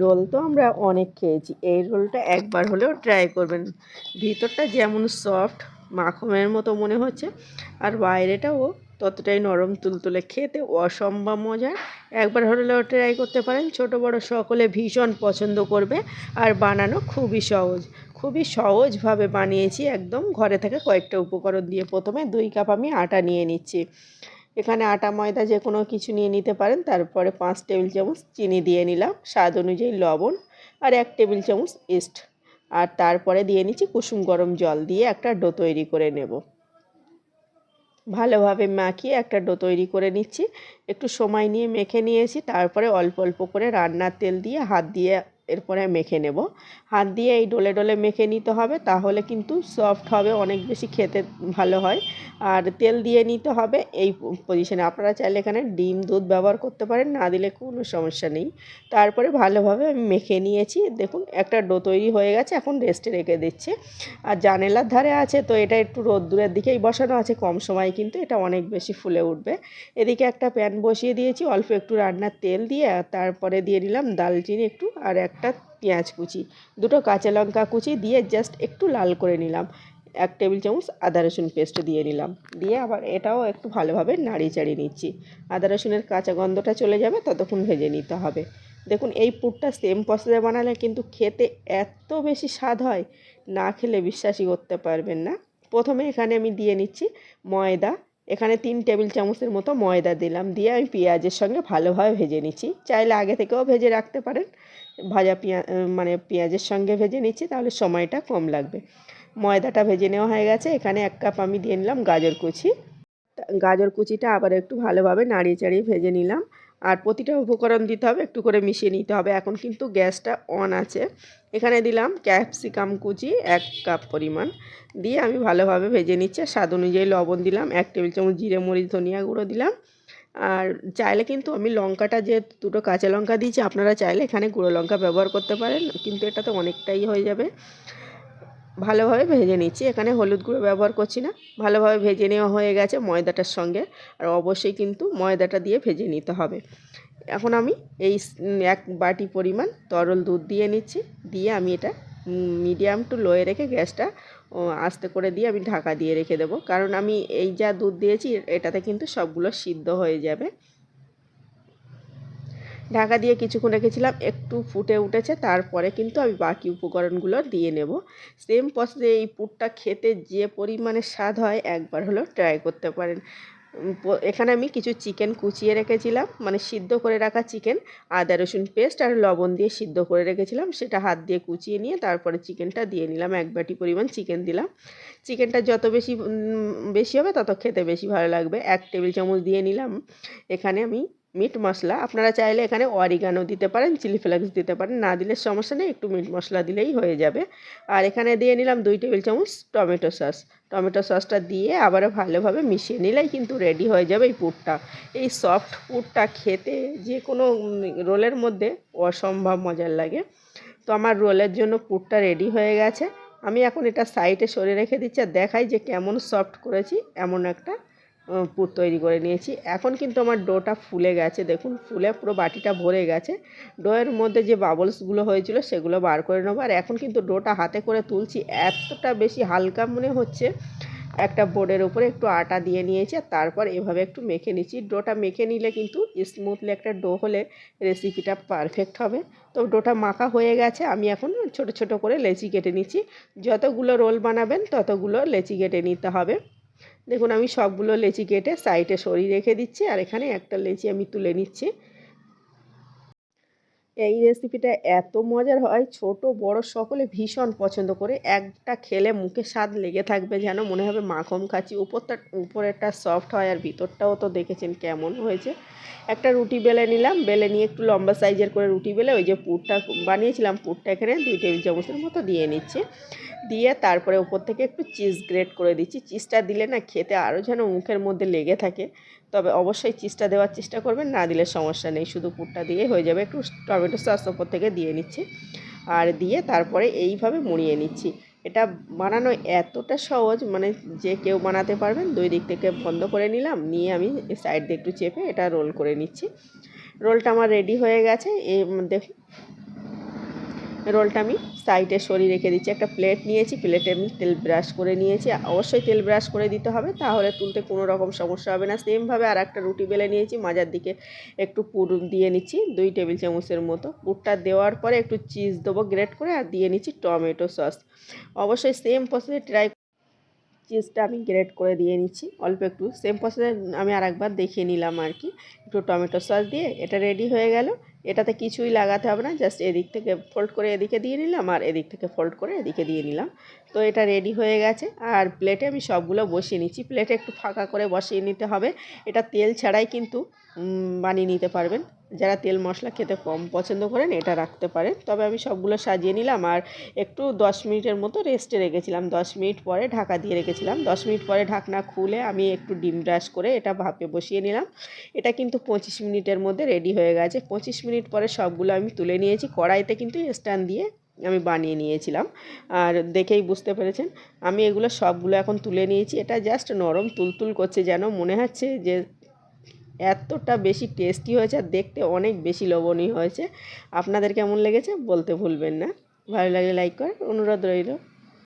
Role তো আমরা অনেক খেয়েছি। এই রোলটা একবার হলেও ট্রাই করবেন। ভিতরটা যেমন সফট মাখনের মতো মনে হচ্ছে, আর বাইরেটাও ততটাই নরম তুলতুলে খেতে অসম্ভব মজার। একবার হলেও ট্রাই করতে পারেন, ছোট বড় সকলে ভীষণ পছন্দ করবে আর বানানো খুবই সহজ। খুবই সহজভাবে বানিয়েছি, একদম ঘরে থেকে কয়েকটা উপকরণ দিয়ে। প্রথমে দুই কাপ আমি আটা নিয়ে নিচ্ছি। এখানে আটা, ময়দা যে কোনো কিছু নিয়ে নিতে পারেন, তারপরে পাঁচ টেবিল চামচ চিনি দিয়ে নিলাম, স্বাদ অনুযায়ী লবণ আর এক টেবিল চামচ ইস্ট। আর তারপরে দিয়ে নিচ্ছি কুসুম গরম জল দিয়ে একটা ডো তৈরি করে নেব। ভালোভাবে মাখিয়ে একটা ডো তৈরি করে নিচ্ছি। একটু সময় নিয়ে মেখে নিয়েছি, তারপরে অল্প অল্প করে রান্নার তেল দিয়ে হাত দিয়ে এরপরে মেখে নেব। হাত দিয়ে এই ডলে ডলে মেখে নিতে হবে, তাহলে কিন্তু সফট হবে, অনেক বেশি খেতে ভালো হয়। আর তেল দিয়ে নিতে হবে এই পজিশনে আপনারা চাইলে এখানে ডিম, দুধ ব্যবহার করতে পারেন, না দিলে কোনো সমস্যা নেই। তারপরে ভালোভাবে আমি মেখে নিয়েছি। দেখুন, একটা ডো তৈরি হয়ে গেছে, এখন রেস্টে রেখে দিচ্ছে। আর জানেলার ধারে আছে, তো এটা একটু রোদ্দুরের দিকেই বসানো আছে, কম সময় কিন্তু এটা অনেক বেশি ফুলে উঠবে। এদিকে একটা প্যান বসিয়ে দিয়েছি, অল্প একটু রান্নার তেল দিয়ে তারপরে দিয়ে নিলাম দালচিনি একটু, আর একটা পেঁয়াজ কুচি, দুটো কাঁচা লঙ্কা কুচি দিয়ে জাস্ট একটু লাল করে নিলাম। এক টেবিল চামচ আদা রসুন পেস্ট দিয়ে নিলাম। দিয়ে আবার এটাও একটু ভালোভাবে নাড়িয়ে চাড়িয়ে নিচ্ছি। আদা রসুনের কাঁচা গন্ধটা চলে যাবে, ততক্ষণ ভেজে নিতে হবে। দেখুন, এই পুরটা সেম প্রসেসে বানালে কিন্তু খেতে এত বেশি স্বাদ হয়, না খেলে বিশ্বাসই করতে পারবেন না। প্রথমে এখানে আমি দিয়ে নিচ্ছি ময়দা এখানে তিন টেবিল চামচের মতো ময়দা দিলাম। দিয়ে আমি পেঁয়াজের সঙ্গে ভালোভাবে ভেজে নিচ্ছি। চাইলে আগে থেকেও ভেজে রাখতে পারেন। ভাজা পেঁয়াজ মানে পেঁয়াজের সঙ্গে ভেজে নিচ্ছি, তাহলে সময়টা কম লাগবে। ময়দাটা ভেজে নেওয়া হয়ে গেছে। এখানে এক কাপ আমি দিয়ে নিলাম গাজর কুচি। গাজর কুচিটা আবার একটু ভালোভাবে নাড়িয়ে চাড়িয়ে ভেজে নিলাম। আর প্রতিটা উপকরণ দিতে হবে, একটু করে মিশিয়ে নিতে হবে। এখন কিন্তু গ্যাসটা অন আছে। এখানে দিলাম ক্যাপসিকাম কুচি এক কাপ পরিমাণ। দিয়ে আমি ভালোভাবে ভেজে নিচ্ছি। স্বাদ অনুযায়ী লবণ দিলাম, এক টেবিল চামচ জিরে, মরিচ, ধনিয়া গুঁড়ো দিলাম। আর চাইলে কিন্তু আমি লঙ্কাটা যে দুটো কাঁচা লঙ্কা দিয়েছি, আপনারা চাইলে এখানে গুঁড়ো লঙ্কা ব্যবহার করতে পারেন। কিন্তু এটা তো অনেকটাই হয়ে যাবে। ভালোভাবে ভেজে নিচ্ছি। এখানে হলুদ গুঁড়ো ব্যবহার করছি না। ভালোভাবে ভেজে নেওয়া হয়ে গেছে ময়দাটার সঙ্গে। আর অবশ্যই কিন্তু ময়দাটা দিয়ে ভেজে নিতে হবে। এখন আমি এই এক বাটি পরিমাণ তরল দুধ দিয়ে নিচ্ছি। দিয়ে আমি এটা মিডিয়াম টু লোয়ে রেখে গ্যাসটা আস্তে করে দিয়ে আমি ঢাকা দিয়ে রেখে দেবো। কারণ আমি এই যা দুধ দিয়েছি, এটাতে কিন্তু সবগুলো সিদ্ধ হয়ে যাবে। ঢাকা দিয়ে কিছুক্ষণ রেখেছিলাম, একটু ফুটে উঠেছে, তারপরে কিন্তু আমি বাকি উপকরণগুলো দিয়ে নেব। সেম প্রসেসে এই পুরটা খেতে যে পরিমাণে স্বাদ হয়, একবার হলেও ট্রাই করতে পারেন। এখানে আমি কিছু চিকেন কুচিয়ে রেখেছিলাম মানে সিদ্ধ করে রাখা চিকেন আদা, রসুন পেস্ট আর লবণ দিয়ে সিদ্ধ করে রেখেছিলাম, সেটা হাত দিয়ে কুচিয়ে নিয়ে তারপরে চিকেনটা দিয়ে নিলাম, এক বাটি পরিমাণ চিকেন দিলাম। চিকেনটা যত বেশি বেশি হবে, তত খেতে বেশি ভালো লাগবে। এক টেবিল চামচ দিয়ে নিলাম। এখানে আমি মিট মশলা। আপনারা চাইলে এখানে অরিগানো দিতে পারেন, চিলি ফ্লেক্স দিতে পারেন। না দিলে সমস্যা নেই, একটু মিট মশলা দিলেই হয়ে যাবে। আর এখানে দিয়ে নিলাম দুই টেবিল চামচ টমেটো সস। টমেটো সসটা দিয়ে আবারও ভালোভাবে মিশিয়ে নিলেই কিন্তু রেডি হয়ে যাবে এই পুরটা। এই সফট পুরটা খেতে যে কোনো রোলের মধ্যে অসম্ভব মজার লাগে। তো আমার রোলের জন্য পুরটা রেডি হয়ে গেছে। আমি এখন এটা সাইডে সরে রেখে দিচ্ছি আর দেখাই যে কেমন সফট করেছি, এমন একটা পুর তৈরি করে নিয়েছি। এখন কিন্তু আমার ডোটা ফুলে গেছে। দেখুন, ফুলে পুরো বাটিটা ভরে গেছে। ডোয়ের মধ্যে যে বাবলসগুলো হয়েছিল, সেগুলো বার করে নেব। আর এখন কিন্তু ডোটা হাতে করে তুলছি। এতটা বেশি হালকা মনে হচ্ছে। একটা বোর্ডের উপরে একটু আটা দিয়ে নিয়েছি আর তারপর এভাবে একটু মেখে নিচ্ছি। ডোটা মেখে নিলে কিন্তু স্মুথলি একটা ডো হলে রেসিপিটা পারফেক্ট হবে। তো ডোটা মাখা হয়ে গেছে। আমি এখন ছোট ছোট করে লেচি কেটে নিচ্ছি। যতগুলো রোল বানাবেন, ততগুলো লেচি কেটে নিতে হবে। দেখুন, আমি সবগুলো লেচি কেটে সাইডে সরিয়ে রেখে দিচ্ছি, আর এখানে একটা লেচি আমি তুলে নিচ্ছি। এই রেসিপিটা এত মজার হয়, ছোট, বড় সকলে ভীষণ পছন্দ করে। একটা খেলে মুখে স্বাদ লেগে থাকবে যেন মনে হবে মাখন খাচ্ছি। উপরটা উপরেরটা সফট হয় আর ভিতরটাও তো দেখেছেন কেমন হয়েছে। একটা রুটি বেলে নিলাম, বেলে নিয়ে একটু লম্বা সাইজের করে রুটি বেলে ওই যে পুরটা বানিয়েছিলাম, পুরটা এখানে দুই টেবিল চামচের মতো দিয়ে নিচ্ছে। দিয়ে তারপরে উপর থেকে একটু চিজ গ্রেট করে দিচ্ছি। চিজটা দিলে না খেতে আরও যেন মুখের মধ্যে লেগে থাকে। তবে অবশ্যই চিজটা দেওয়ার চেষ্টা করবেন, না দিলে সমস্যা নেই। শুধু পুরটা দিয়ে হয়ে যাবে, একটু টমেটো সস ওপর থেকে দিয়ে নিচ্ছি। আর দিয়ে তারপরে এইভাবে মুড়িয়ে নিচ্ছি। এটা বানানো এতটা সহজ মানে যে কেউ বানাতে পারবেন, দুই দিক থেকে বন্ধ করে নিলাম, নিয়ে আমি সাইড দিয়ে একটু চেপে এটা রোল করে নিচ্ছি। রোলটা আমার রেডি হয়ে গেছে। এই দেখুন রোলটা আমি সাইডে সরিয়ে রেখে দিচ্ছি। একটা প্লেট নিয়েছি, প্লেটে আমি তেল ব্রাশ করে নিয়েছি। অবশ্যই তেল ব্রাশ করে দিতে হবে, তাহলে তুলতে কোনো রকম সমস্যা হবে না। সেমভাবে আর একটা রুটি বেলে নিয়েছি, মাজার দিকে একটু পুর দিয়ে নিচ্ছি, দুই টেবিল চামচের মতো। পুরটা দেওয়ার পরে একটু চিজ দেবো গ্রেট করে, আর দিয়ে নিচ্ছি টমেটো সস। অবশ্যই সেম প্রসেসে ট্রাই চিজটা আমি গ্রেট করে দিয়ে নিচ্ছি। অল্প একটু, সেম প্রসেসে আমি আর একবার দেখিয়ে নিলাম আর কি। একটু টমেটো সস দিয়ে, এটা রেডি হয়ে গেল। এটাতে কিছুই লাগাতে হবে না জাস্ট এদিক থেকে ফোল্ড করে এদিকে দিয়ে নিলাম আর এদিক থেকে ফোল্ড করে এদিকে দিয়ে নিলাম। তো এটা রেডি হয়ে গেছে আর প্লেটে আমি সবগুলো বসিয়ে নিচ্ছি। প্লেটে একটু ফাঁকা করে বসিয়ে নিতে হবে। এটা তেল ছাড়াই কিন্তু বানিয়ে নিতে পারবেন। যারা তেল মশলা খেতে কম পছন্দ করেন, এটা রাখতে পারেন। তবে আমি সবগুলো সাজিয়ে নিলাম আর একটু দশ মিনিটের মতো রেস্টে রেখেছিলাম। দশ মিনিট পরে ঢাকা দিয়ে রেখেছিলাম। দশ মিনিট পরে ঢাকনা খুলে আমি একটু ডিম ব্রাশ করে এটা ভাপে বসিয়ে নিলাম। এটা কিন্তু পঁচিশ মিনিটের মধ্যে রেডি হয়ে গেছে। পঁচিশ মিনিট পরে সবগুলো আমি তুলে নিয়েছি। কড়াইতে কিন্তু স্ট্যান্ড দিয়ে আমি বানিয়ে নিয়েছিলাম। আর দেখেই বুঝতে পেরেছেন, আমি এগুলো সবগুলো এখন তুলে নিয়েছি। এটা জাস্ট নরম তুলতুল করছে যেন মনে হচ্ছে যে এতটা বেশি টেস্টি হয়েছে আর দেখতে অনেক বেশি লোভনীয় হয়েছে। আপনাদের কেমন লেগেছে বলতে ভুলবেন না। ভালো লাগলে লাইক করেন। অনুরোধ রইল।